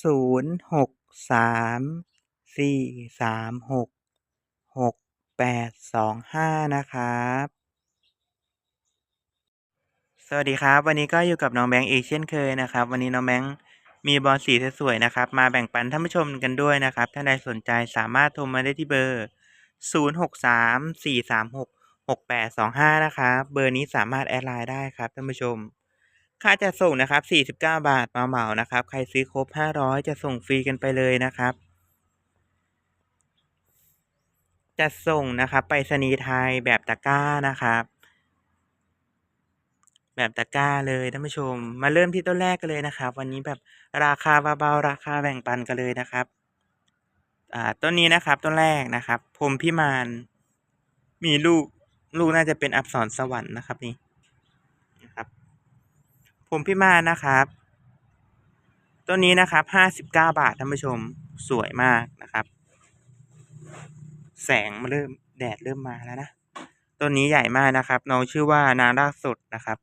ศูนย์หกสามสี่สามหกหกแปดสองห้านะครับ สวัสดีครับ วันนี้ก็อยู่กับน้องแบงค์อีกเช่นเคยนะครับ วันนี้น้องแบงค์มีบอลสีสวยๆนะครับ มาแบ่งปันท่านผู้ชมกันด้วยนะครับถ้าใดสนใจสามารถโทรมาได้ที่เบอร์ 0 6 3 4 3 6 6 8 2 5 นะครับ เบอร์นี้สามารถแอดไลน์ได้ครับท่านผู้ชม ค่าจัดส่งนะครับ 49 บาทมาเหมานะครับ ใครซื้อครบ 500 จะส่งฟรีกันไปเลยนะครับจัดส่งนะครับไปรษณีไทยแบบตะกร้านะครับ แบบตะกร้าเลยท่านผู้ชม มาเริ่มที่ต้นแรกกันเลยนะครับ วันนี้แบบราคาเบาๆราคาแบ่งปันกันเลยนะครับ อ่าต้นนี้นะครับต้นแรกนะครับพรมพิมาน มีลูกลูกน่าจะเป็นอักษรสวรรค์นะครับนี่ พรหมพิมานะครับต้นนี้นะครับห้าสิบเก้าบาทท่านผู้ชมสวยมากนะครับ แสงมาเริ่มแดดเริ่มมาแล้วนะต้นนี้ใหญ่มากนะครับ น้องชื่อว่านางรากสดนะครับ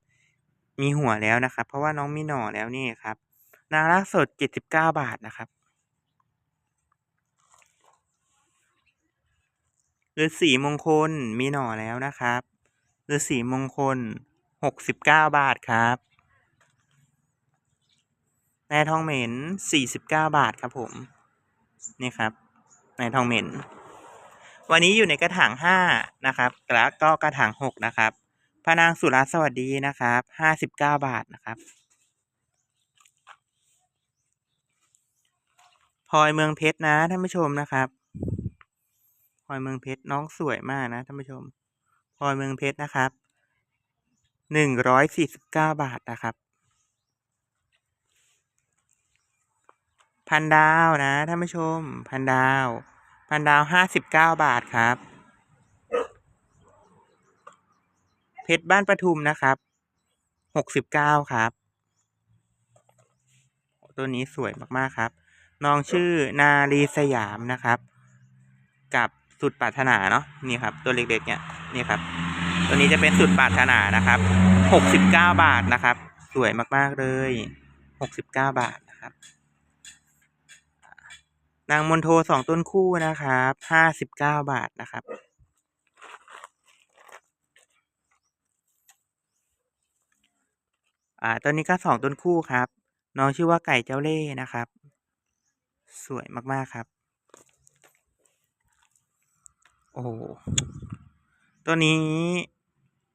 มีหัวแล้วนะครับ เพราะว่าน้องมีหน่อแล้วนี่ครับ นางรากสดเจ็ดสิบเก้าบาทนะครับฤาษีมงคลมีหน่อแล้วนะครับฤาษีมงคลหกสิบเก้าบาทครับ นายทองเหม็นสี่สิบเก้าบาทครับผมนี่ครับนายทองเหม็น วันนี้อยู่ในกระถางห้านะครับแล้วก็กระถางหกนะครับพนางสุรัสสวัสดีนะครับห้าสิบเก้าบาทนะครับพลอยเมืองเพชรนะท่านผู้ชมนะครับพลอยเมืองเพชรน้องสวยมากนะท่านผู้ชมพลอยเมืองเพชรนะครับหนึ่งร้อยสี่สิบเก้าบาทนะครับ พันดาวนะท่านผู้ชม พันดาว พันดาวห้าสิบเก้าบาทครับ เพชรบ้านปทุมนะครับหกสิบเก้าครับ ตัวนี้สวยมากๆครับน้องชื่อนาลีสยามนะครับ กับสุดปรารถนาเนาะนี่ครับ ตัวเล็กๆเนี่ยนี่ครับ ตัวนี้จะเป็นสุดปรารถนานะครับหกสิบเก้าบาทนะครับ สวยมากๆเลยหกสิบเก้าบาทนะครับ นางมนโทสองต้นคู่นะครับห้าสิบเก้าบาทนะครับ อ่าต้นนี้ก็สองต้นคู่ครับ น้องชื่อว่าไก่เจ้าเล่ห์นะครับ สวยมากๆครับ โอ้ตัวนี้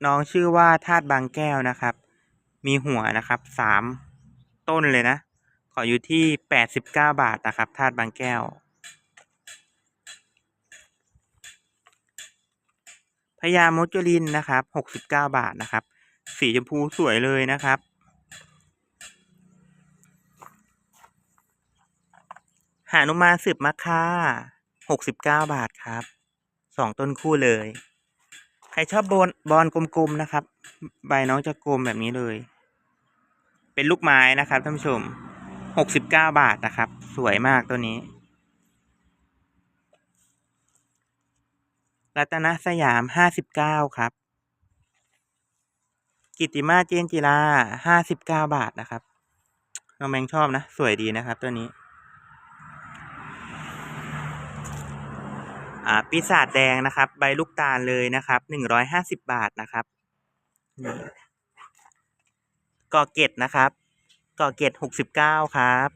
น้องชื่อว่าธาตุบางแก้วนะครับ มีหัวนะครับสามต้นเลยนะ ขออยู่ที่แปดสิบเก้าบาทนะครับธาตุบางแก้ว พญามุจลินนะครับหกสิบเก้าบาทนะครับ สีชมพูสวยเลยนะครับหานุมาสืบมะค่าหกสิบเก้าบาทครับสองต้นคู่เลย ใครชอบบอลบอลกลมๆนะครับ ใบน้องจะกลมแบบนี้เลย เป็นลูกไม้นะครับท่านผู้ชม หกสิบเก้าบาทนะครับ สวยมากตัวนี้ รัตนสยามห้าสิบเก้าครับ กิตติมาเจนจิลาห้าสิบเก้าบาทนะครับน้องแมงชอบนะ สวยดีนะครับตัวนี้ อ่าปีศาจแดงนะครับ ใบลูกตาลเลยนะครับหนึ่งร้อยห้าสิบบาทนะครับนี่กอเกตนะครับ ก่อเกตหกสิบเก้าครับ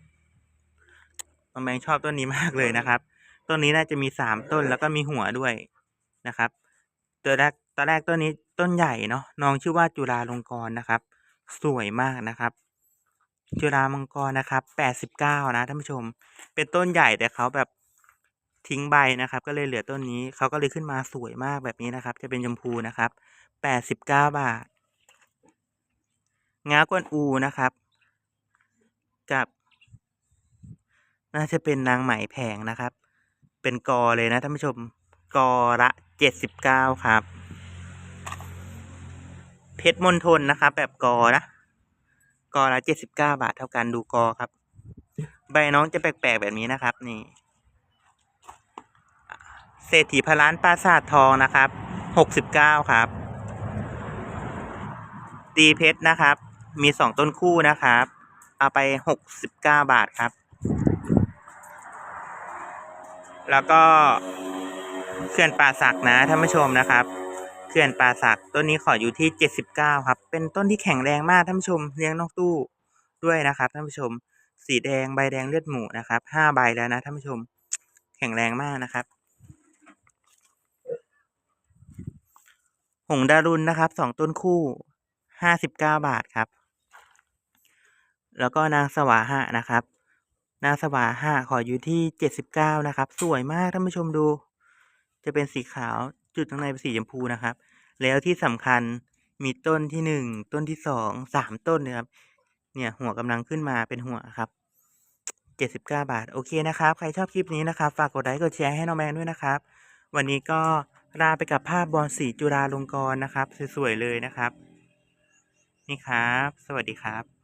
น้องแมงชอบต้นนี้มากเลยนะครับ ต้นนี้น่าจะมีสามต้นแล้วก็มีหัวด้วยนะครับ ตัวแรกตอนแรกต้นนี้ต้นใหญ่เนาะน้องชื่อว่าจุฬาลงกรณ์นะครับ สวยมากนะครับ จุฬามังกรนะครับแปดสิบเก้านะท่านผู้ชม เป็นต้นใหญ่แต่เขาแบบทิ้งใบนะครับ ก็เลยเหลือต้นนี้เขาก็เลยขึ้นมาสวยมากแบบนี้นะครับ จะเป็นชมพูนะครับแปดสิบเก้าบาทงากวนอูนะครับ กับ น่าจะเป็นนางไหมแผงนะครับ เป็นกอเลยนะท่านผู้ชมกอละเจ็ดสิบเก้าครับ เพชรมณฑลนะครับ แบบกอนะกอละเจ็ดสิบเก้าบาทเท่ากันดูกอครับ ใบน้องจะแปลกๆแบบนี้นะครับ นี่เศรษฐีพลานปราสาททองนะครับหกสิบเก้าครับ ตีเพชรนะครับ มีสองต้นคู่นะครับ เอาไปหกสิบเก้าบาทครับ แล้วก็เขื่อนป่าสักนะท่านผู้ชมนะครับเขื่อนป่าสักต้นนี้ขออยู่ที่เจ็ดสิบเก้าครับ เป็นต้นที่แข็งแรงมากท่านผู้ชมเลี้ยงนอกตู้ด้วยนะครับท่านผู้ชม สีแดงใบแดงเลือดหมูนะครับห้าใบแล้วนะท่านผู้ชม แข็งแรงมากนะครับ หงดารุณนะครับสองต้นคู่ห้าสิบเก้าบาทครับ แล้วก็นางสวาหะนะครับ นางสวาหะขออยู่ที่เจ็ดสิบเก้านะครับ สวยมากท่านผู้ชมดู จะเป็นสีขาวจุดข้างในเป็นสีชมพูนะครับ แล้วที่สำคัญมีต้นที่หนึ่งต้นที่สองสามต้นนะครับ เนี่ยหัวกำลังขึ้นมาเป็นหัวครับเจ็ดสิบเก้าบาท โอเคนะครับ ใครชอบคลิปนี้นะครับ ฝากกดไลค์กดแชร์ให้น้องแมนด้วยนะครับ วันนี้ก็ลาไปกับภาพบอลสีจุฬาลงกรณ์นะครับ สวยๆเลยนะครับ นี่ครับ สวัสดีครับ